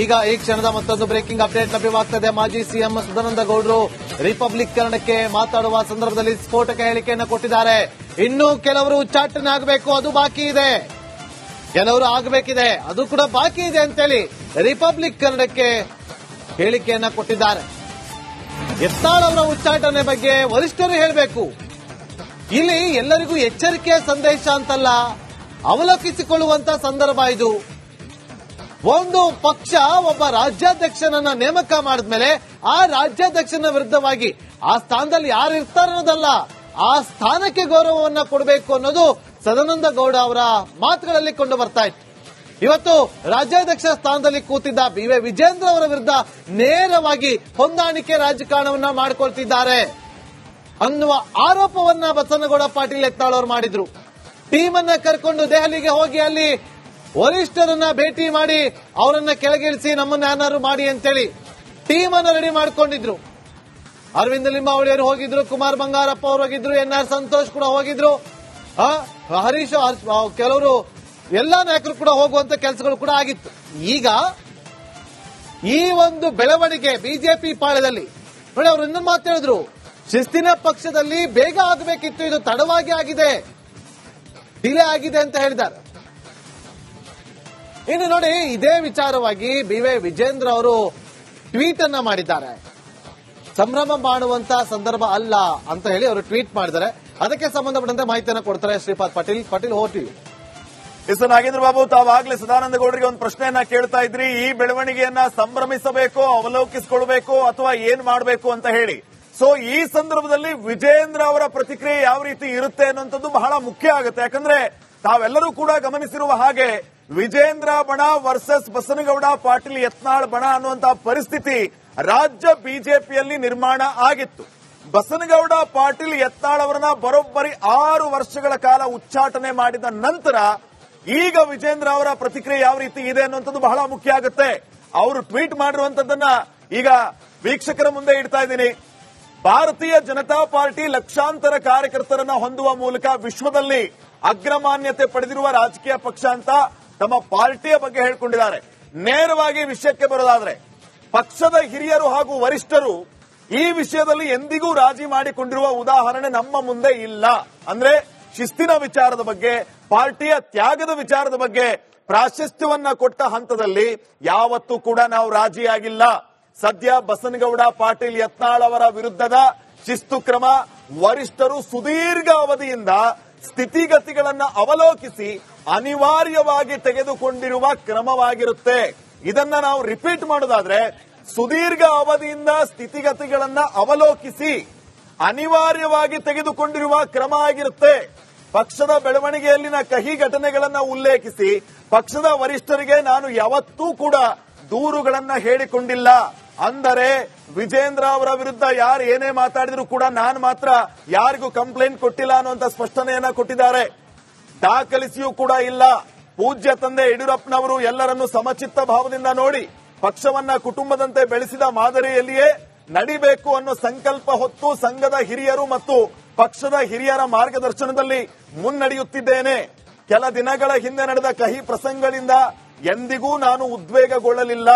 ಈಗ ಈ ಕ್ಷಣದ ಮತ್ತೊಂದು ಬ್ರೇಕಿಂಗ್ ಅಪ್ಡೇಟ್ ಲಭ್ಯವಾಗ್ತದೆ. ಮಾಜಿ ಸಿಎಂ ಸದಾನಂದ ಗೌಡರು ರಿಪಬ್ಲಿಕ್ ಕನ್ನಡಕ್ಕೆ ಮಾತಾಡುವ ಸಂದರ್ಭದಲ್ಲಿ ಸ್ಫೋಟಕ ಹೇಳಿಕೆಯನ್ನು ಕೊಟ್ಟಿದ್ದಾರೆ. ಇನ್ನೂ ಕೆಲವರು ಉಚ್ಚಾಟನೆ ಆಗಬೇಕು, ಅದು ಬಾಕಿ ಇದೆ. ಕೆಲವರು ಆಗಬೇಕಿದೆ, ಅದು ಕೂಡ ಬಾಕಿ ಇದೆ ಅಂತೇಳಿ ರಿಪಬ್ಲಿಕ್ ಕನ್ನಡಕ್ಕೆ ಹೇಳಿಕೆಯನ್ನ ಕೊಟ್ಟಿದ್ದಾರೆ. ಎತ್ತಾಳವರ ಉಚ್ಚಾಟನೆ ಬಗ್ಗೆ ವರಿಷ್ಠರು ಹೇಳಬೇಕು. ಇಲ್ಲಿ ಎಲ್ಲರಿಗೂ ಎಚ್ಚರಿಕೆಯ ಸಂದೇಶ ಅಂತಲ್ಲ, ಅವಲೋಕಿಸಿಕೊಳ್ಳುವಂತ ಸಂದರ್ಭ ಇದು. ಒಂದು ಪಕ್ಷ ಒಬ್ಬ ರಾಜ್ಯಾಧ್ಯಕ್ಷನನ್ನ ನೇಮಕ ಮಾಡಿದ್ಮೇಲೆ ಆ ರಾಜ್ಯಾಧ್ಯಕ್ಷನ ವಿರುದ್ಧವಾಗಿ ಆ ಸ್ಥಾನದಲ್ಲಿ ಯಾರು ಇರ್ತಾರೆ ಅನ್ನೋದಲ್ಲ, ಆ ಸ್ಥಾನಕ್ಕೆ ಗೌರವವನ್ನ ಕೊಡಬೇಕು ಅನ್ನೋದು ಸದಾನಂದ ಗೌಡ ಅವರ ಮಾತುಗಳಲ್ಲಿ ಕೊಂಡು ಬರ್ತಾ ಇತ್ತು. ಇವತ್ತು ರಾಜ್ಯಾಧ್ಯಕ್ಷ ಸ್ಥಾನದಲ್ಲಿ ಕೂತಿದ್ದ ಬಿ ವೈ ವಿಜೇಂದ್ರ ಅವರ ವಿರುದ್ಧ ನೇರವಾಗಿ ಹೊಂದಾಣಿಕೆ ರಾಜಕಾರಣವನ್ನ ಮಾಡಿಕೊಳ್ತಿದ್ದಾರೆ ಅನ್ನುವ ಆರೋಪವನ್ನ ಬಸನಗೌಡ ಪಾಟೀಲ್ ಎತ್ತಾಳವರು ಮಾಡಿದ್ರು. ಟೀಮ್ ಅನ್ನ ಕರ್ಕೊಂಡು ದೆಹಲಿಗೆ ಹೋಗಿ ಅಲ್ಲಿ ವರಿಷ್ಠರನ್ನ ಭೇಟಿ ಮಾಡಿ ಅವರನ್ನ ಕೆಳಗಿಳಿಸಿ ನಮ್ಮನ್ನ ಏನಾದ್ರು ಮಾಡಿ ಅಂತೇಳಿ ಟೀಮ್ ಅನ್ನ ರೆಡಿ ಮಾಡಿಕೊಂಡಿದ್ರು. ಅರವಿಂದ ಲಿಂಬಾವಳಿಯವರು ಹೋಗಿದ್ರು, ಕುಮಾರ್ ಬಂಗಾರಪ್ಪ ಅವರು ಹೋಗಿದ್ರು ಎನ್ ಆರ್ ಸಂತೋಷ್ ಕೂಡ ಹೋಗಿದ್ರು. ಹರೀಶ್ ಕೆಲವರು ಎಲ್ಲಾ ನಾಯಕರು ಕೂಡ ಹೋಗುವಂತ ಕೆಲಸಗಳು ಕೂಡ ಆಗಿತ್ತು. ಈಗ ಈ ಒಂದು ಬೆಳವಣಿಗೆ ಬಿಜೆಪಿ ಪಾಳ್ಯದಲ್ಲಿ. ನೋಡಿ, ಅವರು ಇನ್ನೊಂದು ಮಾತು ಹೇಳಿದ್ರು. ಶಿಸ್ತಿನ ಪಕ್ಷದಲ್ಲಿ ಬೇಗ ಆಗಬೇಕಿತ್ತು, ಇದು ತಡವಾಗಿ ಆಗಿದೆ, ಡಿಲೇ ಆಗಿದೆ ಅಂತ ಹೇಳಿದ್ದಾರೆ. ಇನ್ನು ನೋಡಿ, ಇದೇ ವಿಚಾರವಾಗಿ ಬಿ ವೈ ವಿಜೇಂದ್ರ ಅವರು ಟ್ವೀಟ್ ಅನ್ನ ಮಾಡಿದ್ದಾರೆ. ಸಂಭ್ರಮ ಮಾಡುವಂತ ಸಂದರ್ಭ ಅಲ್ಲ ಅಂತ ಹೇಳಿ ಅವರು ಟ್ವೀಟ್ ಮಾಡಿದ್ದಾರೆ. ಅದಕ್ಕೆ ಸಂಬಂಧಪಟ್ಟಂತೆ ಮಾಹಿತಿಯನ್ನು ಕೊಡ್ತಾರೆ ಶ್ರೀಪಾದ್ ಪಾಟೀಲ್. ಪಾಟೀಲ್ ಹೋಗ್ತೀವಿ ಎಸ್ ನಾಗೇಂದ್ರ ಬಾಬು, ತಾವಾಗ್ಲೇ ಸದಾನಂದ ಗೌಡರಿಗೆ ಒಂದು ಪ್ರಶ್ನೆಯನ್ನ ಕೇಳ್ತಾ ಇದ್ರಿ. ಈ ಬೆಳವಣಿಗೆಯನ್ನ ಸಂಭ್ರಮಿಸಬೇಕು, ಅವಲೋಕಿಸಿಕೊಳ್ಬೇಕು, ಅಥವಾ ಏನ್ ಮಾಡಬೇಕು ಅಂತ ಹೇಳಿ. ಸೊ ಈ ಸಂದರ್ಭದಲ್ಲಿ ವಿಜೇಂದ್ರ ಅವರ ಪ್ರತಿಕ್ರಿಯೆ ಯಾವ ರೀತಿ ಇರುತ್ತೆ ಅನ್ನುವಂಥದ್ದು ಬಹಳ ಮುಖ್ಯ ಆಗುತ್ತೆ. ಯಾಕಂದ್ರೆ ತಾವೆಲ್ಲರೂ ಕೂಡ ಗಮನಿಸಿರುವ ಹಾಗೆ ವಿಜೇಂದ್ರ ಬಣ ವರ್ಸಸ್ ಬಸನಗೌಡ ಪಾಟೀಲ್ ಯತ್ನಾಳ್ ಬಣ ಅನ್ನುವಂತಹ ಪರಿಸ್ಥಿತಿ ರಾಜ್ಯ ಬಿಜೆಪಿಯಲ್ಲಿ ನಿರ್ಮಾಣ ಆಗಿತ್ತು. ಬಸನಗೌಡ ಪಾಟೀಲ್ ಯತ್ನಾಳ್ ಅವರನ್ನ ಬರೋಬ್ಬರಿ ಆರು ವರ್ಷಗಳ ಕಾಲ ಉಚ್ಚಾಟನೆ ಮಾಡಿದ ನಂತರ ಈಗ ವಿಜೇಂದ್ರ ಅವರ ಪ್ರತಿಕ್ರಿಯೆ ಯಾವ ರೀತಿ ಇದೆ ಅನ್ನುವಂಥದ್ದು ಬಹಳ ಮುಖ್ಯ ಆಗುತ್ತೆ. ಅವರು ಟ್ವೀಟ್ ಮಾಡಿರುವಂತದ್ದನ್ನ ಈಗ ವೀಕ್ಷಕರ ಮುಂದೆ ಇಡ್ತಾ ಇದ್ದೀನಿ. ಭಾರತೀಯ ಜನತಾ ಪಾರ್ಟಿ ಲಕ್ಷಾಂತರ ಕಾರ್ಯಕರ್ತರನ್ನ ಹೊಂದುವ ಮೂಲಕ ವಿಶ್ವದಲ್ಲಿ ಅಗ್ರಮಾನ್ಯತೆ ಪಡೆದಿರುವ ರಾಜಕೀಯ ಪಕ್ಷ ಅಂತ ತಮ್ಮ ಪಾರ್ಟಿಯ ಬಗ್ಗೆ ಹೇಳಿಕೊಂಡಿದ್ದಾರೆ. ನೇರವಾಗಿ ವಿಷಯಕ್ಕೆ ಬರೋದಾದ್ರೆ, ಪಕ್ಷದ ಹಿರಿಯರು ಹಾಗೂ ವರಿಷ್ಠರು ಈ ವಿಷಯದಲ್ಲಿ ಎಂದಿಗೂ ರಾಜಿ ಮಾಡಿಕೊಂಡಿರುವ ಉದಾಹರಣೆ ನಮ್ಮ ಮುಂದೆ ಇಲ್ಲ. ಅಂದ್ರೆ ಶಿಸ್ತಿನ ವಿಚಾರದ ಬಗ್ಗೆ, ಪಾರ್ಟಿಯ ತ್ಯಾಗದ ವಿಚಾರದ ಬಗ್ಗೆ ಪ್ರಾಶಸ್ತ್ಯವನ್ನ ಕೊಟ್ಟ ಹಂತದಲ್ಲಿ ಯಾವತ್ತೂ ಕೂಡ ನಾವು ರಾಜಿಯಾಗಿಲ್ಲ. ಸದ್ಯ ಬಸನಗೌಡ ಪಾಟೀಲ್ ಯತ್ನಾಳ್ ಅವರ ವಿರುದ್ಧದ ಶಿಸ್ತು ಕ್ರಮ ವರಿಷ್ಠರು ಸುದೀರ್ಘ ಅವಧಿಯಿಂದ ಸ್ಥಿತಿಗತಿಗಳನ್ನ ಅವಲೋಕಿಸಿ ಅನಿವಾರ್ಯವಾಗಿ ತೆಗೆದುಕೊಂಡಿರುವ ಕ್ರಮವಾಗಿರುತ್ತೆ. ಇದನ್ನ ನಾವು ರಿಪೀಟ್ ಮಾಡೋದಾದ್ರೆ ಸುದೀರ್ಘ ಅವಧಿಯಿಂದ ಸ್ಥಿತಿಗತಿಗಳನ್ನ ಅವಲೋಕಿಸಿ ಅನಿವಾರ್ಯವಾಗಿ ತೆಗೆದುಕೊಂಡಿರುವ ಕ್ರಮ ಆಗಿರುತ್ತೆ. ಪಕ್ಷದ ಬೆಳವಣಿಗೆಯಲ್ಲಿನ ಕಹಿ ಘಟನೆಗಳನ್ನ ಉಲ್ಲೇಖಿಸಿ ಪಕ್ಷದ ವರಿಷ್ಠರಿಗೆ ನಾನು ಯಾವತ್ತೂ ಕೂಡ ದೂರುಗಳನ್ನ ಹೇಳಿಕೊಂಡಿಲ್ಲ. ಅಂದರೆ ವಿಜೇಂದ್ರ ಅವರ ವಿರುದ್ಧ ಯಾರು ಏನೇ ಮಾತಾಡಿದ್ರು ಕೂಡ ನಾನು ಮಾತ್ರ ಯಾರಿಗೂ ಕಂಪ್ಲೇಂಟ್ ಕೊಟ್ಟಿಲ್ಲ ಅನ್ನುವಂತ ಸ್ಪಷ್ಟನೆಯನ್ನ ಕೊಟ್ಟಿದ್ದಾರೆ. ದಾಖಲಿಸಿಯೂ ಕೂಡ ಇಲ್ಲ. ಪೂಜ್ಯ ತಂದೆ ಯಡಿಯೂರಪ್ಪನವರು ಎಲ್ಲರನ್ನು ಸಮಚಿತ್ತ ಭಾವದಿಂದ ನೋಡಿ, ಪಕ್ಷವನ್ನ ಕುಟುಂಬದಂತೆ ಬೆಳೆಸಿದ ಮಾದರಿಯಲ್ಲಿಯೇ ನಡಿಬೇಕು ಅನ್ನೋ ಸಂಕಲ್ಪ ಹೊತ್ತು ಸಂಘದ ಹಿರಿಯರು ಮತ್ತು ಪಕ್ಷದ ಹಿರಿಯರ ಮಾರ್ಗದರ್ಶನದಲ್ಲಿ ಮುನ್ನಡೆಯುತ್ತಿದ್ದೇನೆ. ಕೆಲ ದಿನಗಳ ಹಿಂದೆ ನಡೆದ ಕಹಿ ಪ್ರಸಂಗಗಳಿಂದ ಎಂದಿಗೂ ನಾನು ಉದ್ವೇಗಗೊಳ್ಳಲಿಲ್ಲ.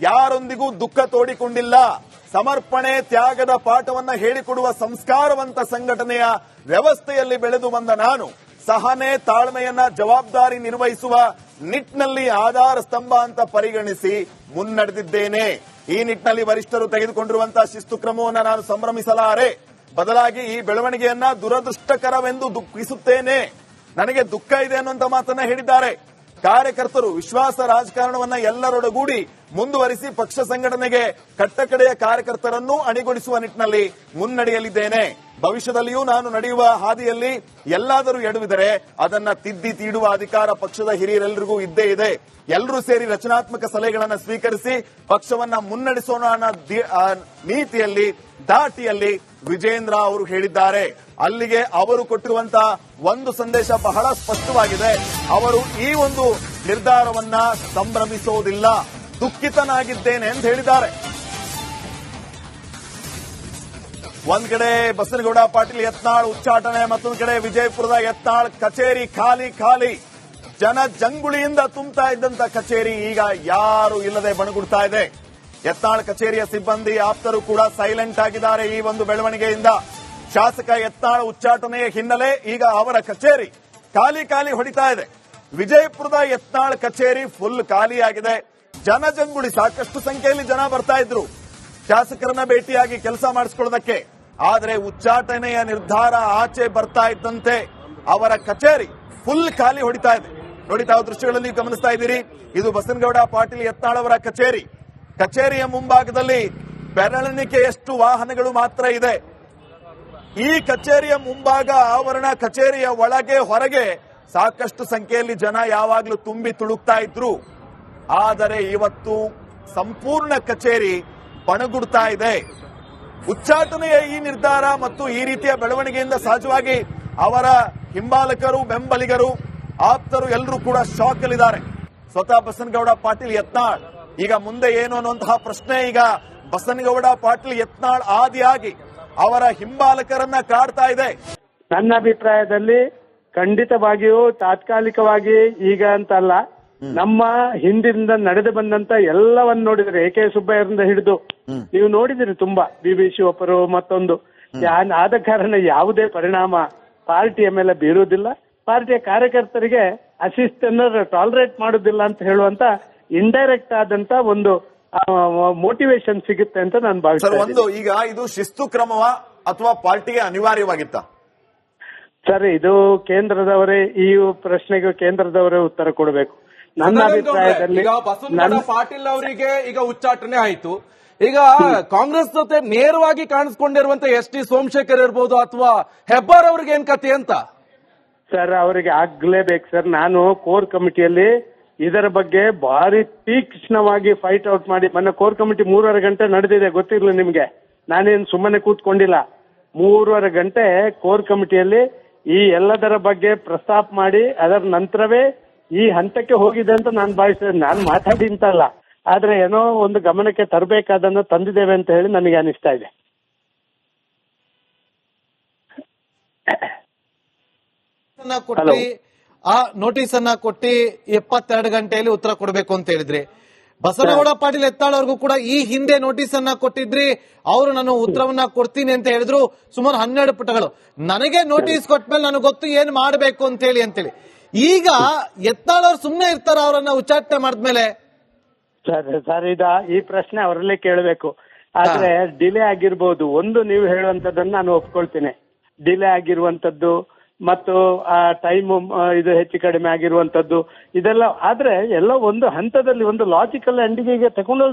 ಯಾರೊಂದಿಗೂ ದುಃಖ ತೋಡಿಕೊಂಡಿಲ್ಲ. ಸಮರ್ಪಣೆ ತ್ಯಾಗದ ಪಾಠವನ್ನ ಹೇಳಿಕೊಡುವ ಸಂಸ್ಕಾರವಂತ ಸಂಘಟನೆಯ ವ್ಯವಸ್ಥೆಯಲ್ಲಿ ಬೆಳೆದು ಬಂದ ನಾನು, ಸಹನೆ ತಾಳ್ಮೆಯನ್ನ ಜವಾಬ್ದಾರಿ ನಿರ್ವಹಿಸುವ ನಿಟ್ಟಿನಲ್ಲಿ ಆಧಾರ ಸ್ತಂಭ ಅಂತ ಪರಿಗಣಿಸಿ ಮುನ್ನಡೆದಿದ್ದೇನೆ. ಈ ನಿಟ್ಟಿನಲ್ಲಿ ವರಿಷ್ಠರು ತೆಗೆದುಕೊಂಡಿರುವಂತಹ ಶಿಸ್ತು ಕ್ರಮವನ್ನು ನಾನು ಸಂಭ್ರಮಿಸಲಾರೆ. ಬದಲಾಗಿ ಈ ಬೆಳವಣಿಗೆಯನ್ನ ದುರದೃಷ್ಟಕರವೆಂದು ದುಃಖಿಸುತ್ತೇನೆ. ನನಗೆ ದುಃಖ ಇದೆ ಅನ್ನುವಂತ ಮಾತನ್ನ ಹೇಳಿದ್ದಾರೆ. ಕಾರ್ಯಕರ್ತರು, ವಿಶ್ವಾಸ ರಾಜಕಾರಣವನ್ನ ಎಲ್ಲರೊಡಗೂಡಿ ಮುಂದುವರಿಸಿ ಪಕ್ಷ ಸಂಘಟನೆಗೆ ಕಟ್ಟಕಡೆಯ ಕಾರ್ಯಕರ್ತರನ್ನು ಅಣಿಗೊಳಿಸುವ ನಿಟ್ಟಿನಲ್ಲಿ ಮುನ್ನಡೆಯಲಿದ್ದೇನೆ ಭವಿಷ್ಯದಲ್ಲಿಯೂ ನಾನು ನಡೆಯುವ ಹಾದಿಯಲ್ಲಿ ಎಲ್ಲಾದರೂ ಎಡುವಿದರೆ ಅದನ್ನ ತಿದ್ದಿ ತೀಡುವ ಅಧಿಕಾರ ಪಕ್ಷದ ಹಿರಿಯರೆಲ್ಲರಿಗೂ ಇದ್ದೇ ಇದೆ. ಎಲ್ಲರೂ ಸೇರಿ ರಚನಾತ್ಮಕ ಸಲಹೆಗಳನ್ನು ಸ್ವೀಕರಿಸಿ ಪಕ್ಷವನ್ನ ಮುನ್ನಡೆಸೋಣ ಅನ್ನೋ ನೀತಿಯಲ್ಲಿ ದಾಟಿಯಲ್ಲಿ ವಿಜೇಂದ್ರ ಅವರು ಹೇಳಿದ್ದಾರೆ. ಅಲ್ಲಿಗೆ ಅವರು ಕೊಟ್ಟಿರುವಂತಹ ಒಂದು ಸಂದೇಶ ಬಹಳ ಸ್ಪಷ್ಟವಾಗಿದೆ. ಅವರು ಈ ಒಂದು ನಿರ್ಧಾರವನ್ನ ಸಂಭ್ರಮಿಸೋದಿಲ್ಲ. ದುಃಖಿತನಾಗಿದ್ದೇನೆ ಅಂತ ಹೇಳಿದ್ದಾರೆ. ಒಂದ್ ಕಡೆ ಬಸನಗೌಡ ಪಾಟೀಲ್ ಯತ್ನಾಳ್ ಉಚ್ಚಾಟನೆ, ಮತ್ತೊಂದು ಕಡೆ ವಿಜಯಪುರದ ಯತ್ನಾಳ್ ಕಚೇರಿ ಖಾಲಿ ಖಾಲಿ. ಜನ ಜಂಗುಳಿಯಿಂದ ತುಂಬ್ತಾ ಇದ್ದಂತ ಕಚೇರಿ ಈಗ ಯಾರು ಇಲ್ಲದೆ ಬಣಗುಡ್ತಾ ಇದೆ. ಯತ್ನಾಳ್ ಕಚೇರಿಯ ಸಿಬ್ಬಂದಿ ಆಪ್ತರು ಕೂಡ ಸೈಲೆಂಟ್ ಆಗಿದ್ದಾರೆ ಈ ಒಂದು ಬೆಳವಣಿಗೆಯಿಂದ. ಶಾಸಕ ಯತ್ನಾಳ್ ಉಚ್ಚಾಟನೆಯ ಹಿನ್ನೆಲೆ ಈಗ ಅವರ ಕಚೇರಿ ಖಾಲಿ ಖಾಲಿ ಹೊಡಿತಾ ಇದೆ. ವಿಜಯಪುರದ ಯತ್ನಾಳ್ ಕಚೇರಿ ಫುಲ್ ಖಾಲಿಯಾಗಿದೆ. ಜನಜಂಗುಳಿ ಸಾಕಷ್ಟು ಸಂಖ್ಯೆಯಲ್ಲಿ ಜನ ಬರ್ತಾ ಇದ್ರು. ಶಾಸಕರನ್ನ ಭೇಟಿಯಾಗಿ ಕೆಲಸ ಮಾಡಿಸ್ಕೊಳ್ಳೋದಕ್ಕೆ. ಆದರೆ ಉಚ್ಚಾಟನೆಯ ನಿರ್ಧಾರ ಆಚೆ ಬರ್ತಾ ಇದ್ದಂತೆ ಅವರ ಕಚೇರಿ ಫುಲ್ ಖಾಲಿ ಹೊಡಿತಾ ಇದೆ. ನೋಡಿ ತಾವು ದೃಶ್ಯಗಳಲ್ಲಿ ಗಮನಿಸ್ತಾ ಇದ್ದೀರಿ. ಇದು ಬಸನಗೌಡ ಪಾಟೀಲ್ ಎತ್ತಾಳವರ ಕಚೇರಿ. ಕಚೇರಿಯ ಮುಂಭಾಗದಲ್ಲಿ ಬೆರಳೆಣಿಕೆಯಷ್ಟು ವಾಹನಗಳು ಮಾತ್ರ ಇದೆ. ಈ ಕಚೇರಿಯ ಮುಂಭಾಗ ಆವರಣ ಕಚೇರಿಯ ಒಳಗೆ ಹೊರಗೆ ಸಾಕಷ್ಟು ಸಂಖ್ಯೆಯಲ್ಲಿ ಜನ ಯಾವಾಗಲೂ ತುಂಬಿ ತುಳುಕ್ತಾ ಇದ್ರು. ಆದರೆ ಇವತ್ತು ಸಂಪೂರ್ಣ ಕಚೇರಿ ಬಣಗುಡ್ತಾ ಇದೆ. ಉಚ್ಚಾಟನೆಯ ಈ ನಿರ್ಧಾರ ಮತ್ತು ಈ ರೀತಿಯ ಬೆಳವಣಿಗೆಯಿಂದ ಸಹಜವಾಗಿ ಅವರ ಹಿಂಬಾಲಕರು, ಬೆಂಬಲಿಗರು, ಆಪ್ತರು ಎಲ್ಲರೂ ಕೂಡ ಶಾಕ್ ಅಲ್ಲಿದ್ದಾರೆ. ಸ್ವತಃ ಬಸನಗೌಡ ಪಾಟೀಲ್ ಯತ್ನಾಳ್. ಈಗ ಮುಂದೆ ಏನು ಅನ್ನುವಂತಹ ಪ್ರಶ್ನೆ ಈಗ ಬಸನಗೌಡ ಪಾಟೀಲ್ ಯತ್ನಾಳ್ ಆದಿಯಾಗಿ ಅವರ ಹಿಂಬಾಲಕರನ್ನ ಕಾಡ್ತಾ ಇದೆ. ನನ್ನ ಅಭಿಪ್ರಾಯದಲ್ಲಿ ಖಂಡಿತವಾಗಿಯೂ ತಾತ್ಕಾಲಿಕವಾಗಿ ಈಗ ಅಂತಲ್ಲ. ನಮ್ಮ ಹಿಂದಿನಿಂದ ನಡೆದು ಬಂದಂತ ಎಲ್ಲವನ್ನ ನೋಡಿದ್ರೆ ಎ ಕೆ ಸುಬ್ಬಯ್ಯರಿಂದ ಹಿಡಿದು ನೀವು ನೋಡಿದಿರಿ ತುಂಬಾ ಬಿ ಬಿ ಶಿವಪ್ಪರು ಮತ್ತೊಂದು. ಆದ ಕಾರಣ ಯಾವುದೇ ಪರಿಣಾಮ ಪಾರ್ಟಿಯ ಮೇಲೆ ಬೀರುವುದಿಲ್ಲ. ಪಾರ್ಟಿಯ ಕಾರ್ಯಕರ್ತರಿಗೆ ಅಶಿಸ್ತನ್ನು ಟಾಲರೇಟ್ ಮಾಡುದಿಲ್ಲ ಅಂತ ಹೇಳುವಂತ ಇಂಡೈರೆಕ್ಟ್ ಆದಂತ ಒಂದು ಮೋಟಿವೇಶನ್ ಸಿಗುತ್ತೆ ಅಂತ ನಾನು ಭಾವಿಸ್ತೇನೆ ಒಂದು ಈಗ ಇದು ಶಿಸ್ತು ಕ್ರಮವ ಅಥವಾ ಪಾರ್ಟಿಗೆ ಅನಿವಾರ್ಯವಾಗಿತ್ತ? ಸರ್ ಇದು ಕೇಂದ್ರದವರೇ ಈ ಪ್ರಶ್ನೆಗೆ ಕೇಂದ್ರದವರೇ ಉತ್ತರ ಕೊಡಬೇಕು. ನನ್ನ ಅಭಿಪ್ರಾಯದಲ್ಲಿ ಪಾಟೀಲ್ ಅವರಿಗೆ ಈಗ ಉಚ್ಚಾಟನೆ ಆಯ್ತು. ಈಗ ಕಾಂಗ್ರೆಸ್ ಜೊತೆ ನೇರವಾಗಿ ಕಾಣಿಸ್ಕೊಂಡಿರುವಂತ ಎಸ್ ಟಿ ಸೋಮಶೇಖರ್ ಇರ್ಬೋದು ಅಥವಾ ಹೆಬ್ಬಾರ್ ಅವ್ರಿಗೆ ಏನ್ ಕತೆ ಅಂತ? ಸರ್ ಅವರಿಗೆ ಆಗ್ಲೇಬೇಕು ಸರ್. ನಾನು ಕೋರ್ ಕಮಿಟಿಯಲ್ಲಿ ಇದರ ಬಗ್ಗೆ ಭಾರಿ ತೀಕ್ಷ್ಣವಾಗಿ ಫೈಟ್ ಔಟ್ ಮಾಡಿ ಮೊನ್ನೆ ಕೋರ್ ಕಮಿಟಿ ಮೂರುವರೆ ಗಂಟೆ ನಡೆದಿದೆ ಗೊತ್ತಿರ್ಲಿ ನಿಮ್ಗೆ. ನಾನೇನು ಸುಮ್ಮನೆ ಕೂತ್ಕೊಂಡಿಲ್ಲ. ಮೂರುವರೆ ಗಂಟೆ ಕೋರ್ ಕಮಿಟಿಯಲ್ಲಿ ಈ ಎಲ್ಲದರ ಬಗ್ಗೆ ಪ್ರಸ್ತಾಪ ಮಾಡಿ ಅದರ ನಂತರವೇ ಈ ಹಂತಕ್ಕೆ ಹೋಗಿದೆ ಅಂತ ನಾನು ಭಾವಿಸ್ತೇನೆ. ನಾನು ಮಾತಾಡಿ ಅಂತಲ್ಲ. ಆದ್ರೆ ಏನೋ ಒಂದು ಗಮನಕ್ಕೆ ತರಬೇಕಾದನ್ನ ತಂದಿದ್ದೇವೆ ಅಂತ ಹೇಳಿ ನನಗೆ ಅನಿಸ್ತಾ ಇದೆ. ಕೊಟ್ಟಿ ಆ ನೋಟಿಸ್ ಅನ್ನ ಕೊಟ್ಟಿ ಎಪ್ಪತ್ತೆರಡು ಗಂಟೆಯಲ್ಲಿ ಉತ್ತರ ಕೊಡಬೇಕು ಅಂತ ಹೇಳಿದ್ರಿ. ಬಸವನಗೌಡ ಪಾಟೀಲ್ ಎತ್ತಾಳವ್ರಿಗೂ ಕೂಡ ಈ ಹಿಂದೆ ನೋಟಿಸ್ ಅನ್ನ ಕೊಟ್ಟಿದ್ರಿ. ಅವರು ನಾನು ಉತ್ತರವನ್ನ ಕೊಡ್ತೀನಿ ಅಂತ ಹೇಳಿದ್ರು ಸುಮಾರು ಹನ್ನೆರಡು ಪುಟಗಳು. ನನಗೆ ನೋಟಿಸ್ ಕೊಟ್ಮೇಲೆ ನನಗೆ ಗೊತ್ತು ಏನ್ ಮಾಡಬೇಕು ಅಂತ ಹೇಳಿ ಅಂತೇಳಿ. ಈಗ ಎತ್ತಾಳವ್ರು ಸುಮ್ನೆ ಇರ್ತಾರ ಅವರನ್ನ ಉಚ್ಚಾಟನೆ ಮಾಡಿದ್ಮೇಲೆ? ಸರ್ ಸರ್ ಇದ ಈ ಪ್ರಶ್ನೆ ಅವರಲ್ಲೇ ಕೇಳಬೇಕು. ಆದ್ರೆ ಡಿಲೇ ಆಗಿರ್ಬೋದು. ಒಂದು ನೀವು ಹೇಳುವಂತದ್ದನ್ನ ನಾನು ಒಪ್ಕೊಳ್ತೀನಿ. ಡಿಲೇ ಆಗಿರುವಂತದ್ದು ಮತ್ತು ಆ ಟೈಮ್ ಇದು ಹೆಚ್ಚು ಕಡಿಮೆ ಆಗಿರುವಂತದ್ದು ಇದೆಲ್ಲ ಆದ್ರೆ ಎಲ್ಲ ಒಂದು ಹಂತದಲ್ಲಿ ಒಂದು ಲಾಜಿಕಲ್ ಎಂಡಿಗೆ ತಗೊಂಡು